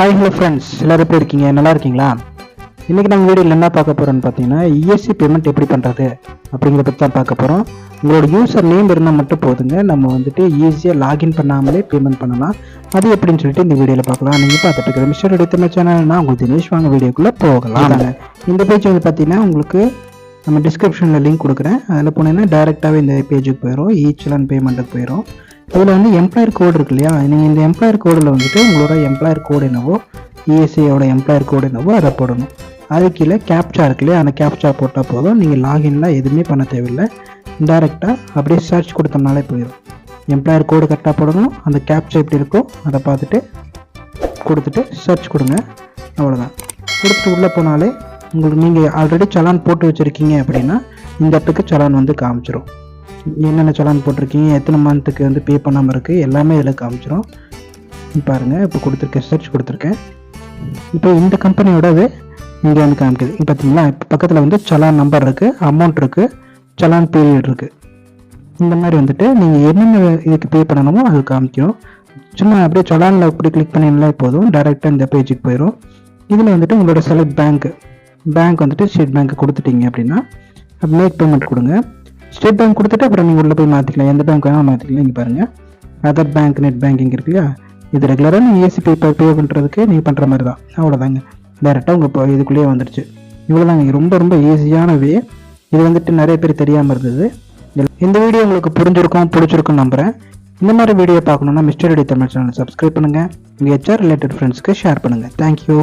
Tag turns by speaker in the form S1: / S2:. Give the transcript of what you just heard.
S1: hi hello friends எல்லோரும் எப்படி இருக்கீங்க நல்லா இருக்கீங்களா இன்றைக்கி நம்ம வீடியோவில் என்ன பார்க்க போகிறோம்னு பார்த்தீங்கன்னா இஎஸ்சி பேமெண்ட் எப்படி பண்ணுறது அப்படிங்கிறத பற்றி தான் பார்க்க போகிறோம் உங்களோட யூசர் நேம் இருந்தால் மட்டும் போதுங்க நம்ம வந்துட்டு ஈஸியாக லாகின் பண்ணாமலே பேமெண்ட் பண்ணலாம் அது எப்படின்னு சொல்லிட்டு இந்த வீடியோவில் பார்க்கலாம் நீங்கள் பார்த்துட்டு இருக்கிற மிஸ்டர் எடுத்த சேனல்னா உங்களுக்கு தினேஷ் வாங்க வீடியோக்குள்ளே போகலாம் இந்த பேஜ் வந்து பார்த்தீங்கன்னா உங்களுக்கு நம்ம டிஸ்கிரிப்ஷனில் லிங்க் கொடுக்குறேன் அதில் போனீங்கன்னா டேரெக்டாகவே இந்த பேஜுக்கு போயிடும் ஈச் பேமெண்ட்டுக்கு போயிடும் இதில் வந்து எம்ப்ளாயர் கோடு இருக்கு இல்லையா நீங்கள் இந்த எம்ப்ளாயர் கோடில் வந்துட்டு உங்களோட எம்ப்ளாயர் கோடு என்னவோ இஎஸ்ஐயோட எம்ப்ளாயர் கோடு என்னவோ அதை போடணும் அது கீழே கேப்சா இருக்கு இல்லையா அந்த கேப்சா போட்டால் போதும் நீங்கள் லாகின்லாம் எதுவுமே பண்ண தேவையில்லை டைரெக்டாக அப்படியே சர்ச் கொடுத்தோம்னாலே போயிடும் எம்ப்ளாயர் கோடு கரெக்டாக போடணும் அந்த கேப்சா எப்படி இருக்கோ அதை பார்த்துட்டு கொடுத்துட்டு சர்ச் கொடுங்க அவ்வளோதான் கொடுத்துட்டு உள்ளே போனாலே உங்களுக்கு நீங்கள் ஆல்ரெடி சலான் போட்டு வச்சுருக்கீங்க அப்படின்னா இந்த இடத்துக்கு சலான் வந்து காமிச்சிரும் என்னென்ன சலான் போட்டிருக்கீங்க எத்தனை மந்த்துக்கு வந்து பே பண்ணாமல் இருக்குது எல்லாமே இதில் காமிச்சிடும் பாருங்கள் இப்போ கொடுத்துருக்கேன் சர்ச் கொடுத்துருக்கேன் இப்போ இந்த கம்பெனியோடது இங்கே வந்து காமிக்குது இப்போ பார்த்தீங்களா இப்போ பக்கத்தில் வந்து சலான் நம்பர் இருக்குது அமௌண்ட் இருக்குது சலான் பீரியட் இருக்குது இந்த மாதிரி வந்துட்டு நீங்கள் என்னென்ன இதுக்கு பே பண்ணணுமோ அது காமிக்கும் சும்மா அப்படியே சலானில் அப்படி கிளிக் பண்ணிங்களா போதும் டைரெக்டாக இந்த பேஜுக்கு போயிடும் இதில் வந்துட்டு உங்களோட செலக்ட் பேங்க் பேங்க் வந்துட்டு ஸ்டேட் பேங்க் கொடுத்துட்டீங்க அப்படின்னா மேக் பேமெண்ட் கொடுங்க ஸ்டேட் பேங்க் கொடுத்துட்டு அப்புறம் நீங்கள் உள்ளே போய் மாற்றிக்கலாம் எந்த பேங்க் வேணாலும் மாற்றிக்கலாம் இங்கே பாருங்கள் அதர் பேங்க் நெட் பேங்கிங் இருக்கு இல்லையா இது ரெகுலராக நீங்கள் ஏசி பே பே பண்ணுறதுக்கு நீங்கள் பண்ணுற மாதிரி தான் அவ்வளோதாங்க டேரெக்டாக உங்கள் இப்போ இதுக்குள்ளேயே வந்துடுச்சு இவ்வளோதாங்க ரொம்ப ரொம்ப ஈஸியான வே இது வந்துட்டு நிறைய பேர் தெரியாமல் இருந்தது இந்த வீடியோ உங்களுக்கு புரிஞ்சிருக்கும் பிடிச்சிருக்கும் நம்புகிறேன் இந்த மாதிரி வீடியோ பார்க்கணுன்னா mister ready Tamil channel subscribe பண்ணுங்கள் உங்கள் ஹெச்ஆர் ரிலேட்டட் ஃப்ரெண்ட்ஸ்க்கு ஷேர் பண்ணுங்கள் தேங்க்யூ